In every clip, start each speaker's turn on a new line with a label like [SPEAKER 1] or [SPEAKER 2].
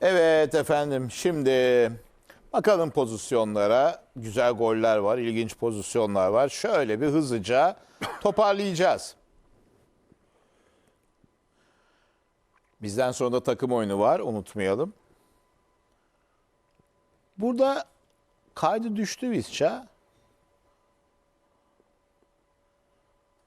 [SPEAKER 1] Evet efendim şimdi bakalım pozisyonlara. Güzel goller var, ilginç pozisyonlar var. Şöyle bir hızlıca toparlayacağız. Bizden sonra da takım oyunu var unutmayalım. Burada kaydı düştü Visca.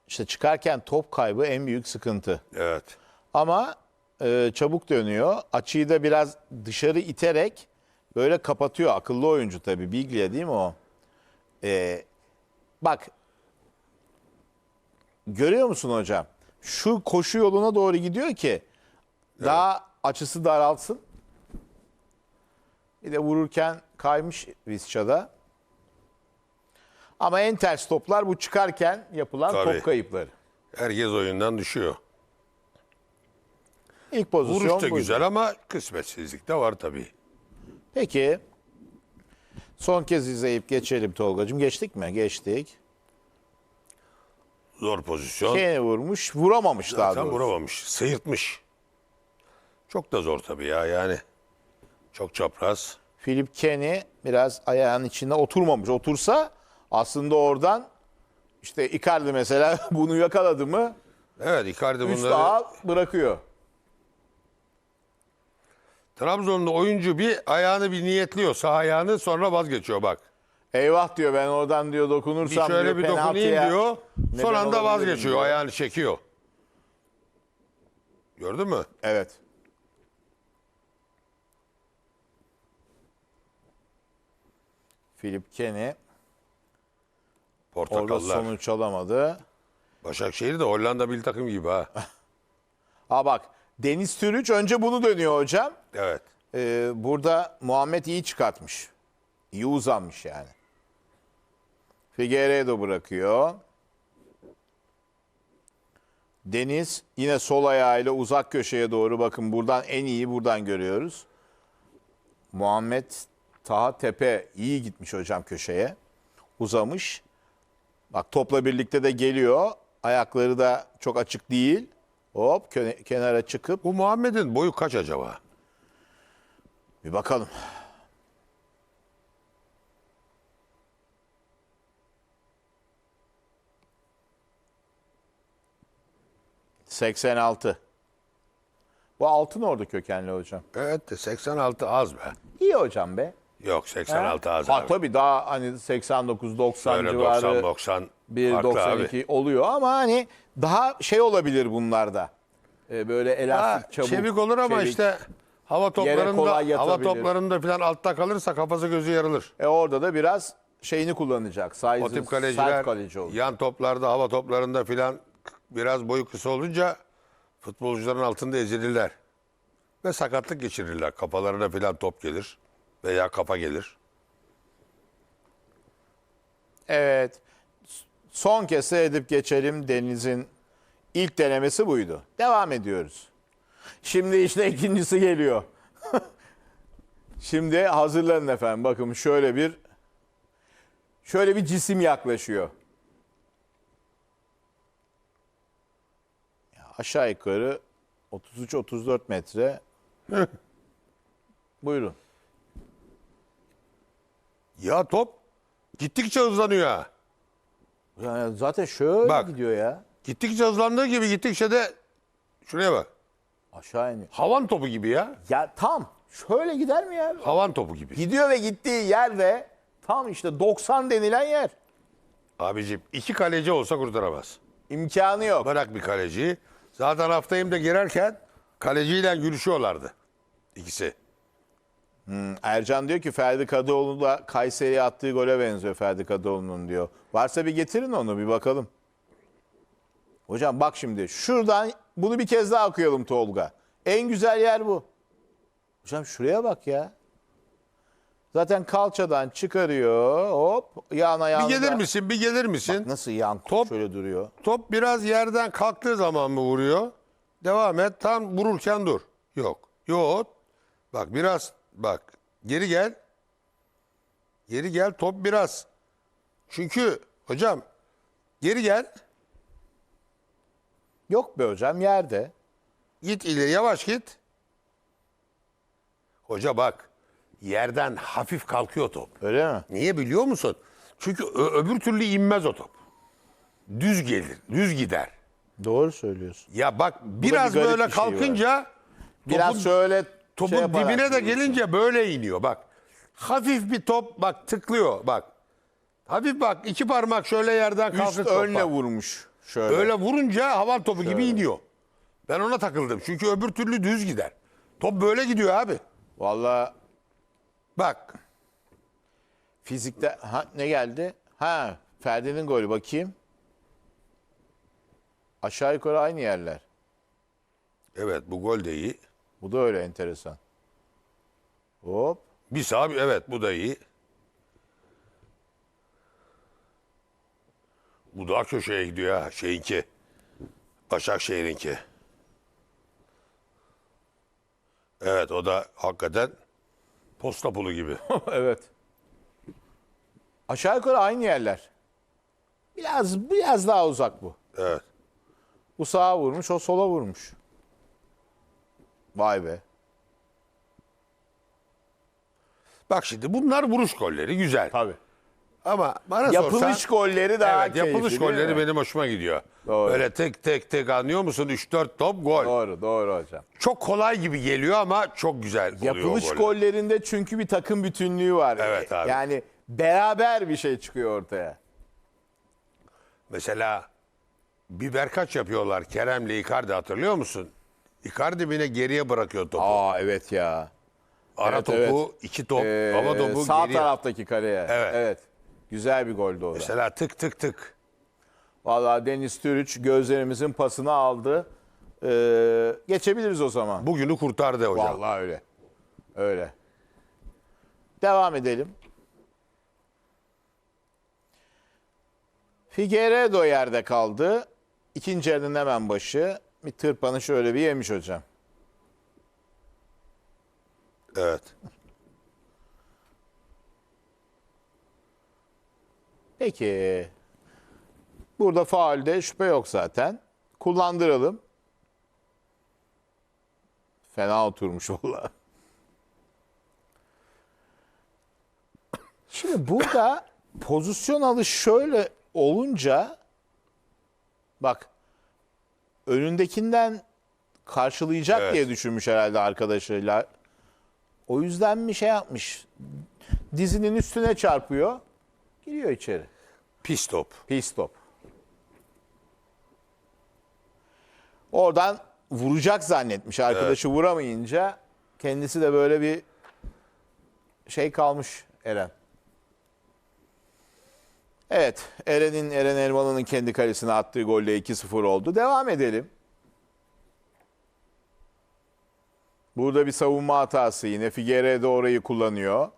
[SPEAKER 1] İşte çıkarken top kaybı en büyük sıkıntı.
[SPEAKER 2] Evet.
[SPEAKER 1] Ama e, çabuk dönüyor. Açıyı da biraz dışarı iterek böyle kapatıyor. Akıllı oyuncu tabii. Biglia değil mi o? E, bak görüyor musun hocam? Şu koşu yoluna doğru gidiyor ki daha açısı daralsın. Bir de vururken kaymış Visca'da. Ama en ters toplar bu çıkarken yapılan
[SPEAKER 2] Tabii.
[SPEAKER 1] top kayıpları.
[SPEAKER 2] Herkes oyundan düşüyor.
[SPEAKER 1] İlk pozisyon
[SPEAKER 2] Vuruş da
[SPEAKER 1] buydu.
[SPEAKER 2] güzel ama kısmetsizlik de var tabii.
[SPEAKER 1] Peki. Son kez izleyip geçelim Tolgacığım. Geçtik mi? Geçtik.
[SPEAKER 2] Zor pozisyon.
[SPEAKER 1] Kane vurmuş. Vuramamış daha
[SPEAKER 2] Zaten
[SPEAKER 1] doğrusu.
[SPEAKER 2] vuramamış. Sıyırtmış. Çok da zor tabii ya yani. Çok çapraz.
[SPEAKER 1] Philip Kenny biraz ayağının içinde oturmamış. Otursa aslında oradan işte Icardi mesela bunu yakaladı mı
[SPEAKER 2] Evet Icardi
[SPEAKER 1] üst
[SPEAKER 2] bunları...
[SPEAKER 1] ağa bırakıyor.
[SPEAKER 2] Trabzon'da oyuncu bir ayağını bir niyetliyor. Sağ ayağını sonra vazgeçiyor bak.
[SPEAKER 1] Eyvah diyor ben oradan diyor
[SPEAKER 2] Bir
[SPEAKER 1] dokunursam
[SPEAKER 2] şöyle
[SPEAKER 1] diyor,
[SPEAKER 2] bir dokunayım
[SPEAKER 1] penaltıya
[SPEAKER 2] diyor.
[SPEAKER 1] neden
[SPEAKER 2] Son anda
[SPEAKER 1] olabilirim
[SPEAKER 2] vazgeçiyor.
[SPEAKER 1] diyor.
[SPEAKER 2] Ayağını çekiyor. Gördün mü?
[SPEAKER 1] Evet. Philip Kenny orada
[SPEAKER 2] Portakallar.
[SPEAKER 1] sonuç alamadı.
[SPEAKER 2] Başakşehir de Hollanda bir takım gibi ha.
[SPEAKER 1] Ha bak Deniz Türüç önce bunu dönüyor hocam.
[SPEAKER 2] Evet.
[SPEAKER 1] Ee, burada Muhammed iyi çıkartmış. İyi uzanmış yani. Figueiredo bırakıyor. Deniz yine sol ayağıyla uzak köşeye doğru bakın buradan en iyi buradan görüyoruz. Muhammed Taha Tepe iyi gitmiş hocam köşeye. Uzamış. Bak topla birlikte de geliyor. Ayakları da çok açık değil. Hop kenara çıkıp
[SPEAKER 2] Bu Muhammed'in boyu kaç acaba?
[SPEAKER 1] bir bakalım. ...86. Bu altın ordu kökenli hocam.
[SPEAKER 2] Evet de 86 az be.
[SPEAKER 1] İyi hocam be.
[SPEAKER 2] Yok 86 az
[SPEAKER 1] Ha,
[SPEAKER 2] abi.
[SPEAKER 1] tabii daha hani 89-90
[SPEAKER 2] Böyle
[SPEAKER 1] civarı
[SPEAKER 2] 90 90
[SPEAKER 1] bir
[SPEAKER 2] farklı abi.
[SPEAKER 1] 92 oluyor ama hani daha şey olabilir bunlarda. Ee, böyle
[SPEAKER 2] Ha,
[SPEAKER 1] elastik çabuk.
[SPEAKER 2] çevik olur ama
[SPEAKER 1] çevik.
[SPEAKER 2] işte hava
[SPEAKER 1] kolay
[SPEAKER 2] toplarında hava
[SPEAKER 1] yatabilir.
[SPEAKER 2] toplarında falan altta kalırsa kafası gözü yarılır.
[SPEAKER 1] E orada da biraz şeyini kullanacak. Size,
[SPEAKER 2] O tip
[SPEAKER 1] sert
[SPEAKER 2] kaleciler
[SPEAKER 1] kaleci olacak.
[SPEAKER 2] yan toplarda hava toplarında falan biraz boyu kısa olunca futbolcuların altında ezilirler. Ve sakatlık geçirirler. Kafalarına falan top gelir veya kafa gelir.
[SPEAKER 1] Evet. Son kez edip geçelim. Deniz'in ilk denemesi buydu. Devam ediyoruz. Şimdi işte ikincisi geliyor. Şimdi hazırlanın efendim. Bakın şöyle bir şöyle bir cisim yaklaşıyor. Ya aşağı yukarı 33-34 metre. Buyurun.
[SPEAKER 2] Ya top gittikçe hızlanıyor ha.
[SPEAKER 1] Yani zaten şöyle
[SPEAKER 2] Bak.
[SPEAKER 1] gidiyor ya.
[SPEAKER 2] Gittikçe hızlandığı gibi gittikçe de şuraya bak.
[SPEAKER 1] Aşağı iniyor.
[SPEAKER 2] Havan topu gibi ya.
[SPEAKER 1] Ya tam şöyle gider mi ya?
[SPEAKER 2] Havan topu gibi.
[SPEAKER 1] Gidiyor ve gittiği yer de tam işte 90 denilen yer.
[SPEAKER 2] Abicim iki kaleci olsa kurtaramaz.
[SPEAKER 1] İmkanı yok.
[SPEAKER 2] Bırak bir kaleciyi. Zaten haftayım da girerken kaleciyle gülüşüyorlardı. İkisi.
[SPEAKER 1] Ercan diyor ki Ferdi Kadıoğlu da Kayseri'ye attığı gole benziyor Ferdi Kadıoğlu'nun diyor. Varsa bir getirin onu bir bakalım. Hocam bak şimdi şuradan bunu bir kez daha okuyalım Tolga. En güzel yer bu. Hocam şuraya bak ya. Zaten kalçadan çıkarıyor. Hop yan
[SPEAKER 2] Bir
[SPEAKER 1] ayağında.
[SPEAKER 2] gelir misin? Bir gelir misin?
[SPEAKER 1] Nasıl yan
[SPEAKER 2] Top-
[SPEAKER 1] şöyle duruyor.
[SPEAKER 2] Top biraz yerden kalktığı zaman mı vuruyor? Devam et. Tam vururken dur. Yok. Yok. Bak biraz bak. Geri gel. Geri gel. Top biraz. Çünkü hocam geri gel.
[SPEAKER 1] Yok be hocam yerde.
[SPEAKER 2] Git ileri yavaş git. Hoca bak yerden hafif kalkıyor top.
[SPEAKER 1] Öyle mi?
[SPEAKER 2] Niye biliyor musun? Çünkü öbür türlü inmez o top. Düz gelir, düz gider.
[SPEAKER 1] Doğru söylüyorsun.
[SPEAKER 2] Ya bak biraz
[SPEAKER 1] garip
[SPEAKER 2] böyle
[SPEAKER 1] bir şey
[SPEAKER 2] kalkınca
[SPEAKER 1] Biraz
[SPEAKER 2] topun,
[SPEAKER 1] şöyle
[SPEAKER 2] topun
[SPEAKER 1] şey
[SPEAKER 2] dibine de gelince böyle iniyor bak. Hafif bir top bak tıklıyor bak. Hafif bak iki parmak şöyle yerden
[SPEAKER 1] üst
[SPEAKER 2] kalkıp top
[SPEAKER 1] önle
[SPEAKER 2] bak.
[SPEAKER 1] vurmuş. Şöyle.
[SPEAKER 2] Öyle vurunca havan topu gibi iniyor. Ben ona takıldım. Çünkü öbür türlü düz gider. Top böyle gidiyor abi.
[SPEAKER 1] Vallahi
[SPEAKER 2] Bak.
[SPEAKER 1] fizikte ha, ne geldi? Ha Ferdi'nin golü bakayım. Aşağı yukarı aynı yerler.
[SPEAKER 2] Evet bu gol de iyi.
[SPEAKER 1] Bu da öyle enteresan. Hop.
[SPEAKER 2] Bir sağ bir- evet bu da iyi. Bu daha köşeye gidiyor ha şeyinki. Başakşehir'inki. Evet o da hakikaten posta pulu gibi.
[SPEAKER 1] evet. Aşağı yukarı aynı yerler. Biraz biraz daha uzak bu.
[SPEAKER 2] Evet.
[SPEAKER 1] Bu sağa vurmuş, o sola vurmuş. Vay be.
[SPEAKER 2] Bak şimdi bunlar vuruş golleri güzel.
[SPEAKER 1] Tabii.
[SPEAKER 2] Ama bana
[SPEAKER 1] Yapılış
[SPEAKER 2] sorsan,
[SPEAKER 1] golleri daha
[SPEAKER 2] evet,
[SPEAKER 1] keyifli.
[SPEAKER 2] yapılış golleri benim hoşuma gidiyor.
[SPEAKER 1] Doğru.
[SPEAKER 2] Böyle tek tek tek anlıyor musun? 3-4 top gol.
[SPEAKER 1] Doğru, doğru hocam.
[SPEAKER 2] Çok kolay gibi geliyor ama çok güzel oluyor
[SPEAKER 1] Yapılış
[SPEAKER 2] goller.
[SPEAKER 1] gollerinde çünkü bir takım bütünlüğü var.
[SPEAKER 2] Evet abi.
[SPEAKER 1] Yani beraber bir şey çıkıyor ortaya.
[SPEAKER 2] Mesela biber kaç yapıyorlar Kerem'le Icardi hatırlıyor musun? Icardi bile geriye bırakıyor topu.
[SPEAKER 1] Aa evet ya.
[SPEAKER 2] Ara
[SPEAKER 1] evet,
[SPEAKER 2] topu,
[SPEAKER 1] evet.
[SPEAKER 2] iki top,
[SPEAKER 1] Ee,
[SPEAKER 2] hava topu
[SPEAKER 1] sağ
[SPEAKER 2] geriye.
[SPEAKER 1] taraftaki kaleye.
[SPEAKER 2] Evet.
[SPEAKER 1] Güzel bir goldü o da.
[SPEAKER 2] Mesela tık tık tık.
[SPEAKER 1] Vallahi Deniz Türüç gözlerimizin pasını aldı. Ee, geçebiliriz o zaman.
[SPEAKER 2] Bugünü kurtardı hocam.
[SPEAKER 1] Vallahi öyle. Öyle. Devam edelim. Figueiredo yerde kaldı. İkinci yarının hemen başı. Bir tırpanı şöyle bir yemiş hocam.
[SPEAKER 2] Evet.
[SPEAKER 1] Peki. Burada faalde şüphe yok zaten. Kullandıralım. Fena oturmuş valla. Şimdi burada pozisyon alış şöyle olunca bak önündekinden karşılayacak
[SPEAKER 2] Evet.
[SPEAKER 1] diye düşünmüş herhalde arkadaşıyla. O yüzden mi şey yapmış? Dizinin üstüne çarpıyor. Giriyor içeri.
[SPEAKER 2] Pis top.
[SPEAKER 1] Pis top. Oradan vuracak zannetmiş. Arkadaşı vuramayınca kendisi de böyle bir şey kalmış Eren. Evet, Eren'in Eren Elmalı'nın kendi kalesine attığı golle 2-0 oldu. Devam edelim. Burada bir savunma hatası yine. Figueiredo orayı kullanıyor.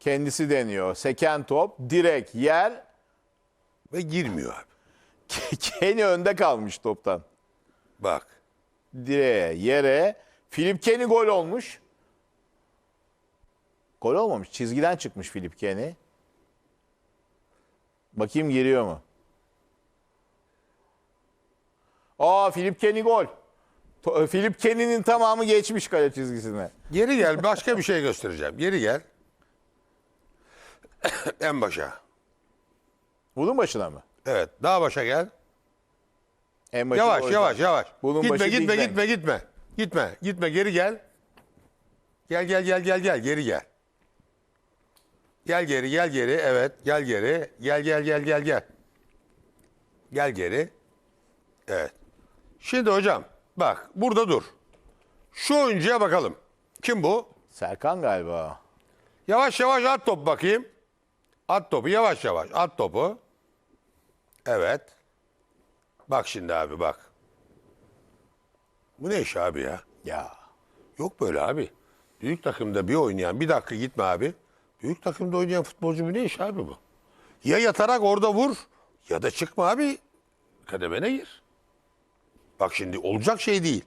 [SPEAKER 1] Kendisi deniyor. Seken top direkt yer
[SPEAKER 2] Ve girmiyor abi.
[SPEAKER 1] Kenny önde kalmış toptan.
[SPEAKER 2] Bak.
[SPEAKER 1] Direğe, yere. Filip Kenny gol olmuş. Gol olmamış. Çizgiden çıkmış Filip Kenny. Bakayım giriyor mu? Aa Filip Kenny gol. Filip Kenny'nin tamamı geçmiş kale çizgisine.
[SPEAKER 2] Geri gel başka bir şey göstereceğim. Geri gel. en başa.
[SPEAKER 1] Bunun başına mı?
[SPEAKER 2] Evet daha başa gel.
[SPEAKER 1] En başı
[SPEAKER 2] Yavaş yavaş yavaş.
[SPEAKER 1] Bunun
[SPEAKER 2] gitme gitme gitme gitme. Gitme gitme geri gel. Gel gel gel gel gel geri gel. Gel geri gel geri evet gel geri. Gel gel gel gel gel. Gel geri. Evet. Şimdi hocam bak burada dur. Şu oyuncuya bakalım. Kim bu?
[SPEAKER 1] Serkan galiba.
[SPEAKER 2] Yavaş yavaş at topu bakayım. At topu yavaş yavaş at topu. Evet. Bak şimdi abi bak. Bu ne iş abi ya?
[SPEAKER 1] Ya.
[SPEAKER 2] Yok böyle abi. Büyük takımda bir oynayan bir dakika gitme abi. Büyük takımda oynayan futbolcu bu ne iş abi bu? Ya yatarak orada vur ya da çıkma abi. Kademene gir. Bak şimdi olacak şey değil.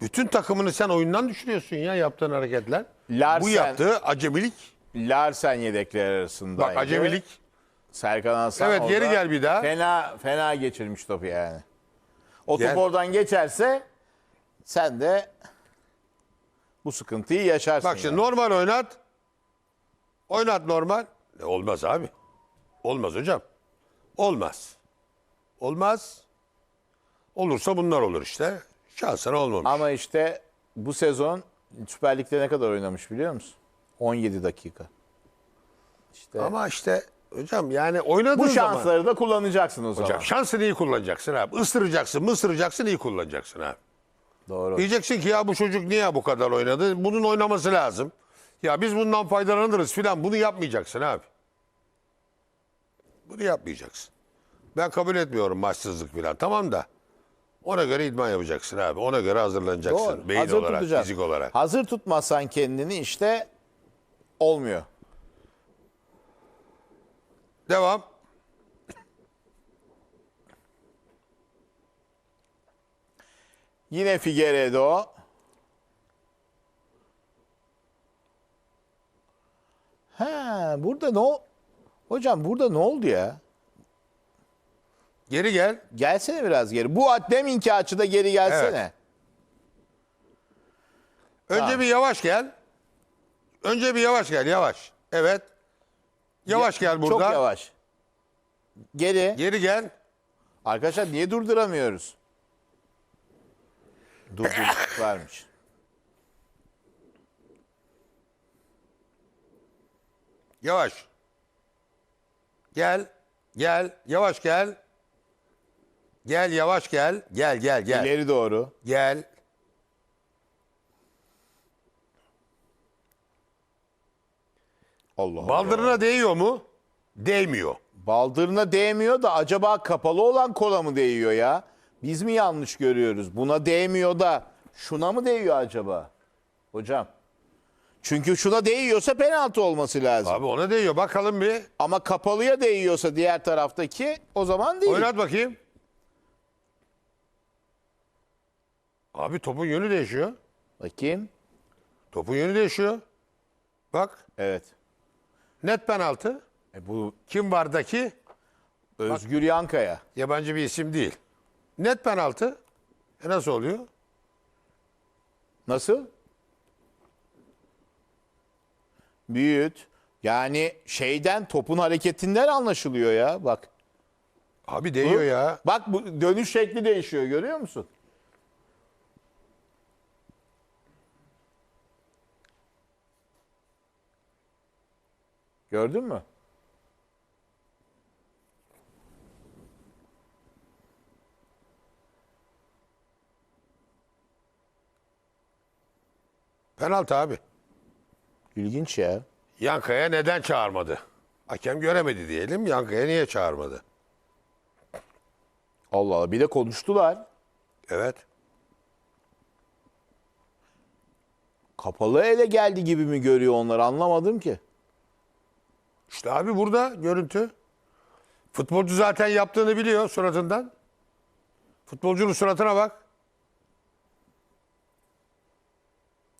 [SPEAKER 2] Bütün takımını sen oyundan düşürüyorsun ya yaptığın hareketler.
[SPEAKER 1] Larsen-
[SPEAKER 2] Bu yaptığı acemilik.
[SPEAKER 1] Larsen yedekler arasındaydı.
[SPEAKER 2] Bak acemilik.
[SPEAKER 1] Serkan Hasan
[SPEAKER 2] Evet, geri gel bir daha.
[SPEAKER 1] Fena fena geçirmiş topu yani. O top oradan geçerse sen de bu sıkıntıyı yaşarsın.
[SPEAKER 2] Bak şimdi
[SPEAKER 1] yani.
[SPEAKER 2] normal oynat. Oynat normal. E, olmaz abi. Olmaz hocam. Olmaz. Olmaz. Olursa bunlar olur işte. Şansına olmamış.
[SPEAKER 1] Ama işte bu sezon Süper Lig'de ne kadar oynamış biliyor musun? 17 dakika. İşte
[SPEAKER 2] Ama işte hocam yani oynadığın
[SPEAKER 1] bu
[SPEAKER 2] zaman...
[SPEAKER 1] şansları da kullanacaksın o zaman.
[SPEAKER 2] Hocam şansını iyi kullanacaksın abi. Isıracaksın, mısıracaksın, iyi kullanacaksın abi.
[SPEAKER 1] Doğru.
[SPEAKER 2] Diyeceksin ki ya bu çocuk niye bu kadar oynadı? Bunun oynaması lazım. Ya biz bundan faydalanırız filan. Bunu yapmayacaksın abi. Bunu yapmayacaksın. Ben kabul etmiyorum maçsızlık filan. Tamam da ona göre idman yapacaksın abi. Ona göre hazırlanacaksın.
[SPEAKER 1] Doğru.
[SPEAKER 2] Beyin
[SPEAKER 1] Hazır
[SPEAKER 2] olarak,
[SPEAKER 1] tutacaksın.
[SPEAKER 2] fizik olarak.
[SPEAKER 1] Hazır tutmazsan kendini işte olmuyor.
[SPEAKER 2] Devam.
[SPEAKER 1] Yine Figueiredo. Ha, burada ne o? Hocam burada ne oldu ya?
[SPEAKER 2] Geri gel.
[SPEAKER 1] Gelsene biraz geri. Bu deminki açıda geri gelsene.
[SPEAKER 2] Önce
[SPEAKER 1] Tamam.
[SPEAKER 2] bir yavaş gel. Önce bir yavaş gel, yavaş. Evet. Yavaş gel burada.
[SPEAKER 1] Çok yavaş. Geri.
[SPEAKER 2] Geri gel.
[SPEAKER 1] Arkadaşlar niye durduramıyoruz? Durdurduk varmış.
[SPEAKER 2] Yavaş. Gel. Gel. Yavaş gel. Gel yavaş gel. Gel gel gel.
[SPEAKER 1] İleri doğru.
[SPEAKER 2] Gel.
[SPEAKER 1] Allah Allah.
[SPEAKER 2] Baldırına değiyor mu? Değmiyor.
[SPEAKER 1] Baldırına değmiyor da acaba kapalı olan kola mı değiyor ya? Biz mi yanlış görüyoruz? Buna değmiyor da şuna mı değiyor acaba? Hocam. Çünkü şuna değiyorsa penaltı olması lazım.
[SPEAKER 2] Abi ona değiyor. Bakalım bir.
[SPEAKER 1] Ama kapalıya değiyorsa diğer taraftaki o zaman değil.
[SPEAKER 2] Oynat bakayım. Abi topun yönü değişiyor.
[SPEAKER 1] Bakayım.
[SPEAKER 2] Topun yönü değişiyor. Bak.
[SPEAKER 1] Evet.
[SPEAKER 2] Net penaltı.
[SPEAKER 1] E bu
[SPEAKER 2] Kim vardaki?
[SPEAKER 1] Özgür Yankaya.
[SPEAKER 2] Yabancı bir isim değil. Net penaltı. E nasıl oluyor?
[SPEAKER 1] Nasıl? Büyüt. Yani şeyden topun hareketinden anlaşılıyor ya bak.
[SPEAKER 2] Abi değiyor ya.
[SPEAKER 1] Bak bu dönüş şekli değişiyor görüyor musun? Gördün mü?
[SPEAKER 2] Penaltı abi.
[SPEAKER 1] İlginç ya.
[SPEAKER 2] Yankaya neden çağırmadı? Hakem göremedi diyelim. Yankaya niye çağırmadı?
[SPEAKER 1] Allah Allah bir de konuştular.
[SPEAKER 2] Evet.
[SPEAKER 1] Kapalı ele geldi gibi mi görüyor onlar anlamadım ki.
[SPEAKER 2] İşte abi burada görüntü. Futbolcu zaten yaptığını biliyor suratından. Futbolcunun suratına bak.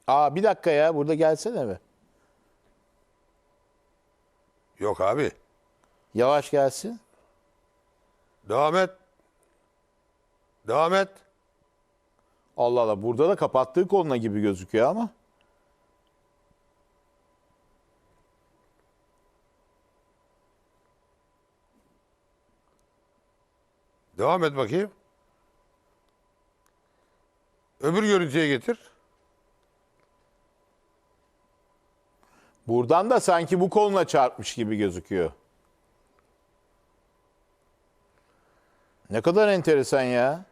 [SPEAKER 1] Aa bir dakika ya burada gelsene be.
[SPEAKER 2] Yok abi.
[SPEAKER 1] Yavaş gelsin.
[SPEAKER 2] Devam et. Devam et.
[SPEAKER 1] Allah Allah burada da kapattığı koluna gibi gözüküyor ama.
[SPEAKER 2] Devam et bakayım. Öbür görüntüye getir.
[SPEAKER 1] Buradan da sanki bu koluna çarpmış gibi gözüküyor. Ne kadar enteresan ya.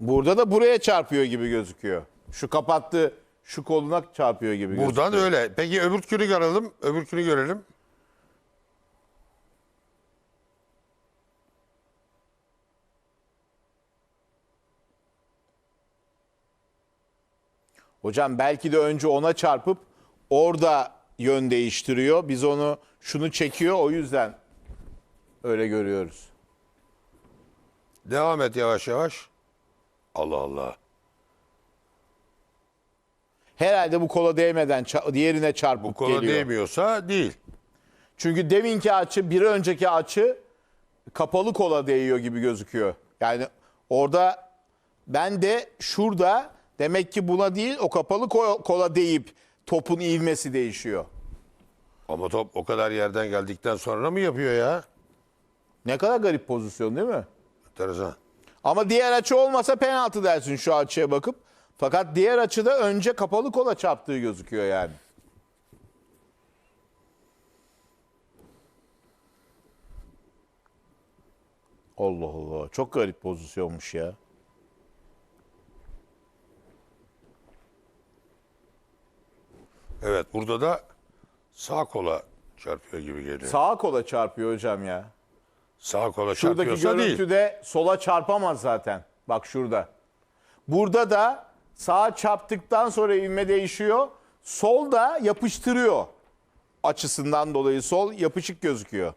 [SPEAKER 1] Burada da buraya çarpıyor gibi gözüküyor. Şu kapattı, şu koluna çarpıyor gibi
[SPEAKER 2] Buradan
[SPEAKER 1] gözüküyor.
[SPEAKER 2] öyle. Peki öbürkünü görelim. Öbürkünü görelim.
[SPEAKER 1] Hocam belki de önce ona çarpıp orada yön değiştiriyor. Biz onu şunu çekiyor o yüzden öyle görüyoruz.
[SPEAKER 2] Devam et yavaş yavaş. Allah Allah.
[SPEAKER 1] Herhalde bu kola değmeden ça- diğerine çarpıp
[SPEAKER 2] Bu kola
[SPEAKER 1] geliyor.
[SPEAKER 2] değmiyorsa değil.
[SPEAKER 1] Çünkü deminki açı bir önceki açı kapalı kola değiyor gibi gözüküyor. Yani orada ben de şurada Demek ki buna değil o kapalı ko- kola deyip topun ivmesi değişiyor.
[SPEAKER 2] Ama top o kadar yerden geldikten sonra mı yapıyor ya?
[SPEAKER 1] Ne kadar garip pozisyon değil mi?
[SPEAKER 2] Enteresan.
[SPEAKER 1] Ama diğer açı olmasa penaltı dersin şu açıya bakıp. Fakat diğer açıda önce kapalı kola çarptığı gözüküyor yani. Allah Allah. Çok garip pozisyonmuş ya.
[SPEAKER 2] Evet burada da sağ kola çarpıyor gibi geliyor.
[SPEAKER 1] Sağa kola çarpıyor hocam ya.
[SPEAKER 2] Sağ kola
[SPEAKER 1] Şuradaki
[SPEAKER 2] çarpıyorsa değil.
[SPEAKER 1] görüntüde sola çarpamaz zaten. Bak şurada. Burada da sağa çarptıktan sonra ivme değişiyor. Sol da yapıştırıyor. Açısından dolayı sol yapışık gözüküyor.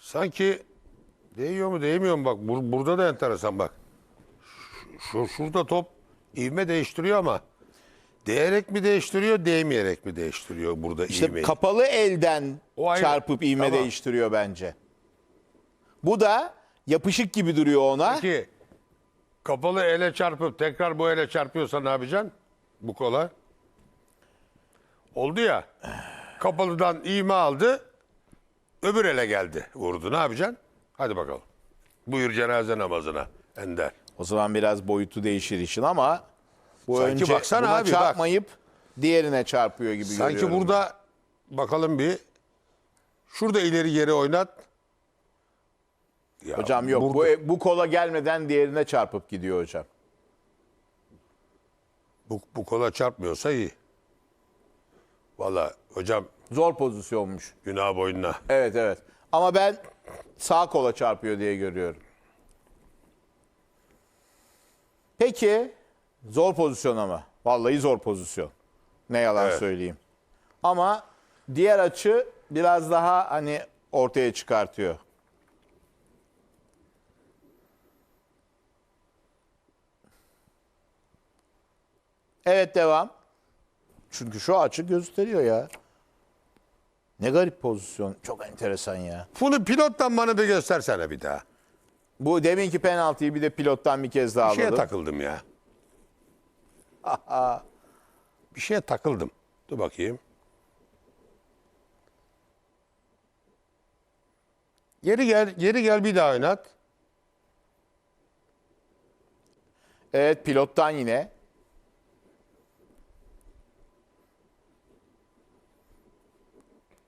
[SPEAKER 2] Sanki değiyor mu değmiyor mu bak bur- burada da enteresan bak. Şu, şurada top ivme değiştiriyor ama değerek mi değiştiriyor değmeyerek mi değiştiriyor burada
[SPEAKER 1] İşte
[SPEAKER 2] ivmeyi?
[SPEAKER 1] kapalı elden
[SPEAKER 2] O ayrı.
[SPEAKER 1] çarpıp ivme
[SPEAKER 2] Tamam.
[SPEAKER 1] değiştiriyor bence. Bu da yapışık gibi duruyor ona.
[SPEAKER 2] Peki kapalı ele çarpıp tekrar bu ele çarpıyorsa ne yapacaksın? Bu kola. Oldu ya. Kapalıdan ivme aldı. Öbür ele geldi. Vurdu. Ne yapacaksın? Hadi bakalım. Buyur cenaze namazına Ender.
[SPEAKER 1] O zaman biraz boyutu değişir işin ama bu
[SPEAKER 2] Sanki
[SPEAKER 1] önce
[SPEAKER 2] baksana
[SPEAKER 1] buna
[SPEAKER 2] abi, bak.
[SPEAKER 1] çarpmayıp diğerine çarpıyor gibi
[SPEAKER 2] Sanki
[SPEAKER 1] görüyorum.
[SPEAKER 2] burada bakalım bir. Şurada ileri geri oynat. Ya
[SPEAKER 1] Hocam yok
[SPEAKER 2] burada-
[SPEAKER 1] bu, bu kola gelmeden diğerine çarpıp gidiyor hocam.
[SPEAKER 2] bu, bu kola çarpmıyorsa iyi. Valla hocam
[SPEAKER 1] Zor pozisyonmuş.
[SPEAKER 2] günah boynuna.
[SPEAKER 1] Evet evet. Ama ben sağ kola çarpıyor diye görüyorum. Peki zor pozisyon ama. Vallahi zor pozisyon. Ne yalan
[SPEAKER 2] Evet.
[SPEAKER 1] söyleyeyim. Ama diğer açı biraz daha hani ortaya çıkartıyor. Evet devam. Çünkü şu açı gösteriyor ya. Ne garip pozisyon. Çok enteresan ya.
[SPEAKER 2] Bunu pilottan bana bir göstersene bir daha.
[SPEAKER 1] Bu deminki penaltıyı bir de pilottan bir kez daha
[SPEAKER 2] Bir şeye
[SPEAKER 1] alalım.
[SPEAKER 2] takıldım ya. bir şeye takıldım. Dur bakayım. Geri gel, geri gel bir daha oynat.
[SPEAKER 1] Evet pilottan yine.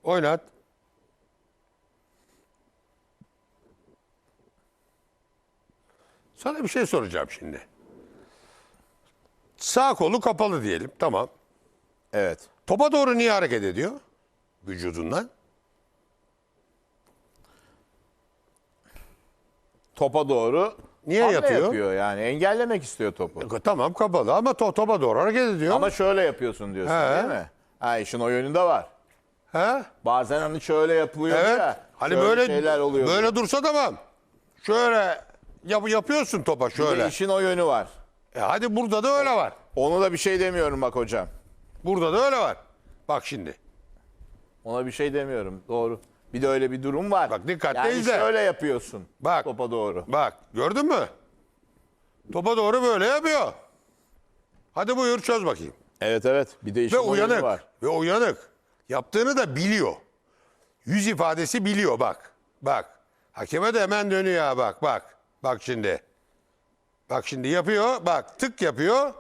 [SPEAKER 2] Oynat. Sana bir şey soracağım şimdi. Sağ kolu kapalı diyelim. Tamam.
[SPEAKER 1] Evet.
[SPEAKER 2] Topa doğru niye hareket ediyor? Vücudundan.
[SPEAKER 1] Topa doğru
[SPEAKER 2] Niye
[SPEAKER 1] hamle
[SPEAKER 2] yatıyor?
[SPEAKER 1] yapıyor yani engellemek istiyor topu.
[SPEAKER 2] Tamam kapalı ama to- topa doğru hareket ediyor.
[SPEAKER 1] Ama şöyle yapıyorsun diyorsun
[SPEAKER 2] He.
[SPEAKER 1] değil mi? Ha işin o yönünde var.
[SPEAKER 2] He?
[SPEAKER 1] Bazen hani şöyle yapılıyor
[SPEAKER 2] Evet.
[SPEAKER 1] ya.
[SPEAKER 2] hani
[SPEAKER 1] şöyle
[SPEAKER 2] böyle
[SPEAKER 1] şeyler oluyor.
[SPEAKER 2] böyle dursa tamam. Şöyle yap, yapıyorsun topa
[SPEAKER 1] Bir de
[SPEAKER 2] şöyle.
[SPEAKER 1] işin o yönü var.
[SPEAKER 2] E hadi burada da öyle var.
[SPEAKER 1] Onu da bir şey demiyorum bak hocam.
[SPEAKER 2] Burada da öyle var. Bak şimdi.
[SPEAKER 1] Ona bir şey demiyorum. Doğru. Bir de öyle bir durum var.
[SPEAKER 2] Bak dikkatli
[SPEAKER 1] yani
[SPEAKER 2] izle.
[SPEAKER 1] şöyle yapıyorsun.
[SPEAKER 2] Bak.
[SPEAKER 1] Topa doğru.
[SPEAKER 2] Bak gördün mü? Topa doğru böyle yapıyor. Hadi buyur çöz bakayım.
[SPEAKER 1] Evet evet. Bir de işin
[SPEAKER 2] Ve
[SPEAKER 1] o yönü
[SPEAKER 2] uyanık.
[SPEAKER 1] var.
[SPEAKER 2] Ve uyanık. Yaptığını da biliyor. Yüz ifadesi biliyor bak. Bak. Hakeme de hemen dönüyor ha bak bak. Bak şimdi. Bak şimdi yapıyor. Bak tık yapıyor.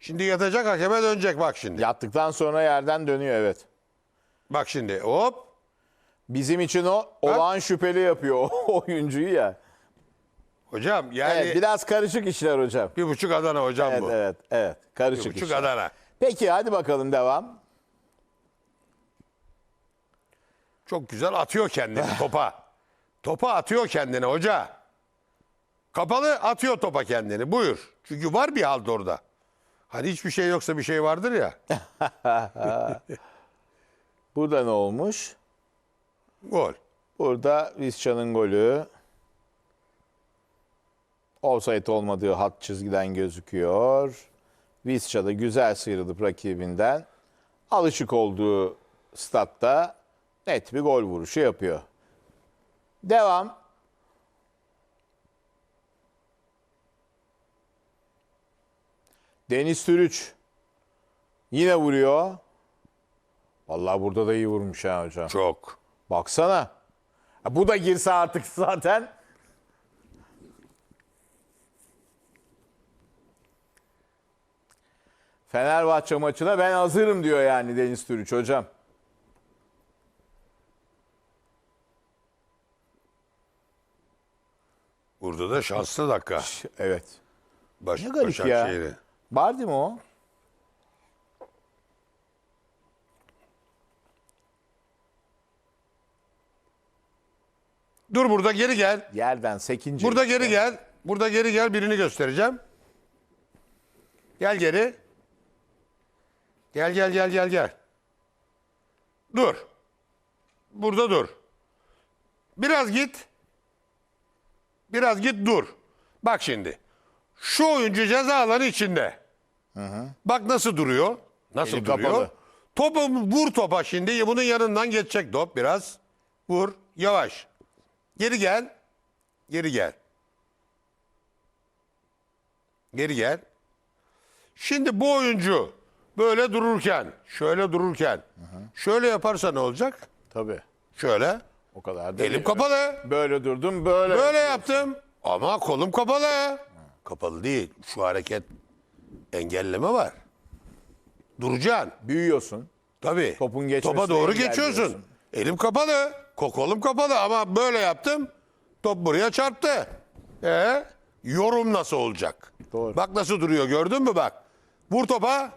[SPEAKER 2] Şimdi yatacak hakeme dönecek bak şimdi.
[SPEAKER 1] Yattıktan sonra yerden dönüyor evet.
[SPEAKER 2] Bak şimdi hop.
[SPEAKER 1] Bizim için o olağan şüpheli yapıyor o oyuncuyu ya.
[SPEAKER 2] Hocam yani
[SPEAKER 1] Evet, biraz karışık işler hocam.
[SPEAKER 2] bir buçuk Adana hocam
[SPEAKER 1] Evet
[SPEAKER 2] bu.
[SPEAKER 1] evet evet
[SPEAKER 2] Bir
[SPEAKER 1] karışık
[SPEAKER 2] buçuk
[SPEAKER 1] işler.
[SPEAKER 2] Adana.
[SPEAKER 1] Peki hadi bakalım devam.
[SPEAKER 2] Çok güzel atıyor kendini topa. Topa atıyor kendini hoca. Kapalı atıyor topa kendini. Buyur. Çünkü var bir halt orada. Hani hiçbir şey yoksa bir şey vardır ya.
[SPEAKER 1] Burada ne olmuş?
[SPEAKER 2] Gol.
[SPEAKER 1] Burada Visca'nın golü. Offside olmadığı hat çizgiden gözüküyor. Visca da güzel sıyrılıp rakibinden alışık olduğu statta net bir gol vuruşu yapıyor. Devam. Deniz Türüç. Yine vuruyor. Vallahi burada da iyi vurmuş ha hocam.
[SPEAKER 2] Çok.
[SPEAKER 1] Baksana. Ha, Bu da girse artık zaten. Fenerbahçe maçına ben hazırım diyor yani Deniz Türüç hocam.
[SPEAKER 2] Burada da şanslı dakika.
[SPEAKER 1] Evet.
[SPEAKER 2] Baş,
[SPEAKER 1] Ne garip ya. Bardi mi o?
[SPEAKER 2] Dur burada geri gel.
[SPEAKER 1] Yerden sekinci.
[SPEAKER 2] Burada geri gel. Burada geri gel birini göstereceğim. Gel geri. Gel gel gel gel gel. Dur. Burada dur. Biraz git. Biraz git dur. Bak şimdi. Şu oyuncu ceza alanı içinde. Bak nasıl duruyor. Nasıl
[SPEAKER 1] Eli
[SPEAKER 2] duruyor.
[SPEAKER 1] kapalı.
[SPEAKER 2] Topu vur topa şimdi. Bunun yanından geçecek top biraz. Vur. Yavaş. Geri gel. Geri gel. Geri gel. Şimdi bu oyuncu böyle dururken, şöyle dururken, şöyle yaparsa ne olacak?
[SPEAKER 1] Tabii.
[SPEAKER 2] Şöyle.
[SPEAKER 1] O kadar da
[SPEAKER 2] Elim
[SPEAKER 1] değil.
[SPEAKER 2] kapalı.
[SPEAKER 1] Böyle durdum böyle.
[SPEAKER 2] Böyle yaptım. Ama kolum kapalı. Kapalı değil. Şu hareket engelleme var. Duracaksın.
[SPEAKER 1] Büyüyorsun.
[SPEAKER 2] Tabii.
[SPEAKER 1] Topun geçmesini
[SPEAKER 2] Topa doğru
[SPEAKER 1] engelliyorsun.
[SPEAKER 2] geçiyorsun. Elim kapalı. ko- Kolum kapalı ama böyle yaptım. Top buraya çarptı. E yorum nasıl olacak?
[SPEAKER 1] Doğru.
[SPEAKER 2] Bak nasıl duruyor gördün mü bak. Vur topa.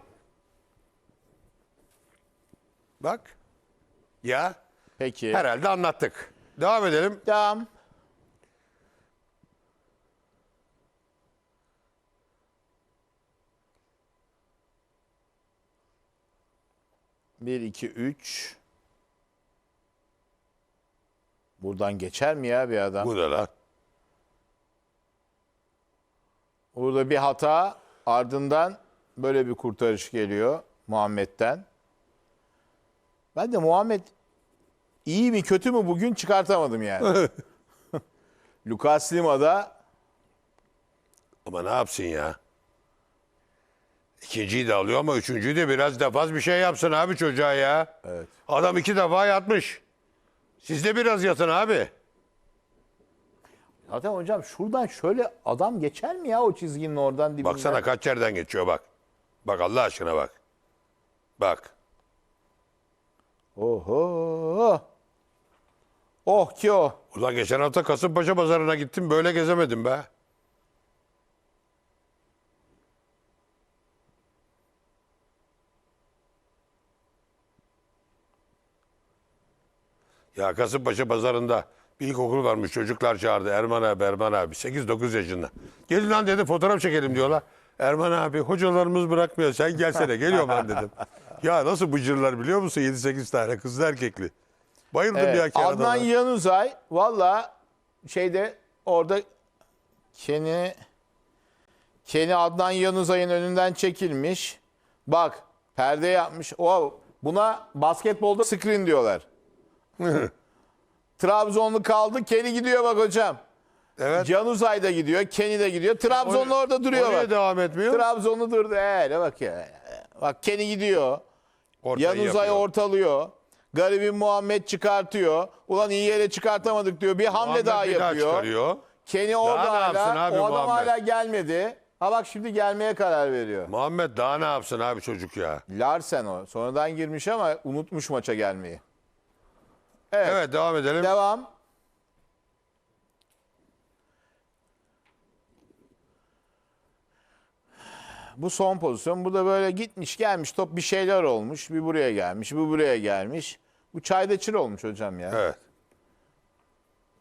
[SPEAKER 2] Bak. Ya
[SPEAKER 1] Peki.
[SPEAKER 2] herhalde anlattık. Devam edelim.
[SPEAKER 1] Devam. Bir, iki, üç. Buradan geçer mi ya bir adam?
[SPEAKER 2] Bu da lan.
[SPEAKER 1] Burada bir hata ardından böyle bir kurtarış geliyor Muhammed'den. Ben de Muhammed iyi mi kötü mü bugün çıkartamadım yani. Lucas Lima da
[SPEAKER 2] Ama ne yapsın ya? İkinciyi de alıyor ama üçüncüyü de biraz defaz bir şey yapsın abi çocuğa ya.
[SPEAKER 1] Evet.
[SPEAKER 2] Adam iki defa yatmış. Siz de biraz yatın abi.
[SPEAKER 1] zaten hocam şuradan şöyle adam geçer mi ya o çizginin oradan dibinden?
[SPEAKER 2] Baksana kaç yerden geçiyor bak. Bak Allah aşkına bak. Bak.
[SPEAKER 1] Oho. Oh ki o.
[SPEAKER 2] Ulan geçen hafta Kasımpaşa pazarına gittim böyle gezemedim be. Ya Kasımpaşa pazarında bir ilkokul varmış çocuklar çağırdı. Erman abi, Erman abi 8-9 yaşında. Gelin lan dedi fotoğraf çekelim diyorlar. Erman abi hocalarımız bırakmıyor sen gelsene geliyorum ben dedim. Ya nasıl bıcırlar biliyor musun 7-8 tane kızlı erkekli. Bayıldım
[SPEAKER 1] Evet,
[SPEAKER 2] ya ki
[SPEAKER 1] Adnan Yanuzay valla şeyde orada Ken'i Ken'i Adnan Yanuzay'ın önünden çekilmiş. Bak perde yapmış. O buna basketbolda screen diyorlar. Trabzonlu kaldı. Ken'i gidiyor bak hocam.
[SPEAKER 2] Evet.
[SPEAKER 1] Yanuzay da gidiyor. Ken'i de gidiyor. Trabzonlu orada duruyor
[SPEAKER 2] Oraya
[SPEAKER 1] bak.
[SPEAKER 2] devam etmiyor.
[SPEAKER 1] Trabzonlu durdu. Ee, ne bak ya. Bak Ken'i gidiyor.
[SPEAKER 2] Ortayı
[SPEAKER 1] Yanuzay
[SPEAKER 2] yapıyor.
[SPEAKER 1] ortalıyor. Garibin Muhammed çıkartıyor. Ulan iyi yere çıkartamadık diyor. Bir hamle
[SPEAKER 2] Muhammed
[SPEAKER 1] daha
[SPEAKER 2] bir
[SPEAKER 1] yapıyor.
[SPEAKER 2] çıkarıyor.
[SPEAKER 1] Kenny orada
[SPEAKER 2] ne yapsın
[SPEAKER 1] hala.
[SPEAKER 2] abi
[SPEAKER 1] o adam
[SPEAKER 2] Muhammed?
[SPEAKER 1] hala gelmedi. Ha bak şimdi gelmeye karar veriyor.
[SPEAKER 2] Muhammed daha ne yapsın abi çocuk ya?
[SPEAKER 1] Larsen o. Sonradan girmiş ama unutmuş maça gelmeyi. Evet.
[SPEAKER 2] Evet devam edelim.
[SPEAKER 1] Devam. Bu son pozisyon. Burada böyle gitmiş gelmiş top bir şeyler olmuş. Bir buraya gelmiş, bir buraya gelmiş. Bu çayda çır olmuş hocam ya.
[SPEAKER 2] Evet.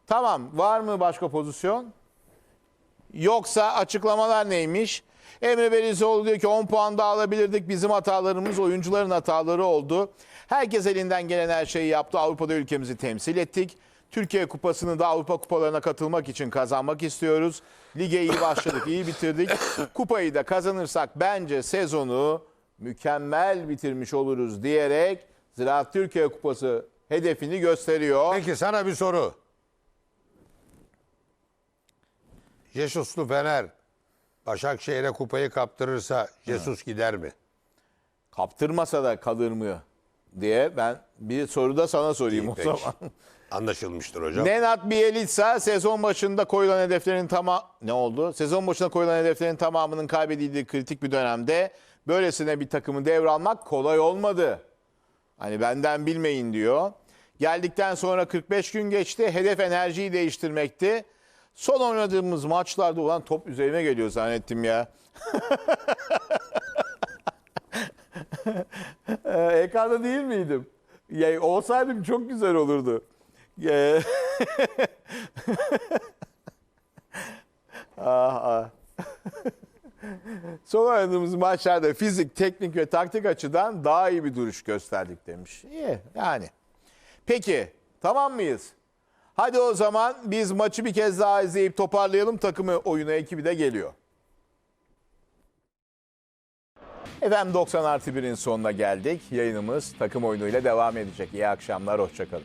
[SPEAKER 1] Tamam var mı başka pozisyon? Yoksa açıklamalar neymiş? Emre Belizoğlu diyor ki 10 puan daha alabilirdik. Bizim hatalarımız oyuncuların hataları oldu. Herkes elinden gelen her şeyi yaptı. Avrupa'da ülkemizi temsil ettik. Türkiye Kupası'nı da Avrupa Kupalarına katılmak için kazanmak istiyoruz. Lige iyi başladık, iyi bitirdik. Kupayı da kazanırsak bence sezonu mükemmel bitirmiş oluruz diyerek Ziraat Türkiye Kupası hedefini gösteriyor.
[SPEAKER 2] Peki sana bir soru. Jesuslu Fener Başakşehir'e kupayı kaptırırsa Jesus gider mi?
[SPEAKER 1] Kaptırmasa da kalır mı diye ben bir soru da sana sorayım o
[SPEAKER 2] Peki.
[SPEAKER 1] zaman.
[SPEAKER 2] Anlaşılmıştır hocam.
[SPEAKER 1] Nenad Bielitsa sezon başında koyulan hedeflerin tamam ne oldu? Sezon başında koyulan hedeflerin tamamının kaybedildiği kritik bir dönemde böylesine bir takımı devralmak kolay olmadı. Hani benden bilmeyin diyor. Geldikten sonra 45 gün geçti. Hedef enerjiyi değiştirmekti. Son oynadığımız maçlarda olan top üzerime geliyor zannettim ya. Ee, Ekranda değil miydim? Ya, olsaydım çok güzel olurdu. Ee, ah, ah. Son oynadığımız maçlarda fizik, teknik ve taktik açıdan daha iyi bir duruş gösterdik demiş. İyi yani. Peki tamam mıyız? Hadi o zaman biz maçı bir kez daha izleyip toparlayalım. Takımı oyuna ekibi de geliyor. Efendim 90 artı 1'in sonuna geldik. Yayınımız takım oyunuyla devam edecek. İyi akşamlar, hoşçakalın.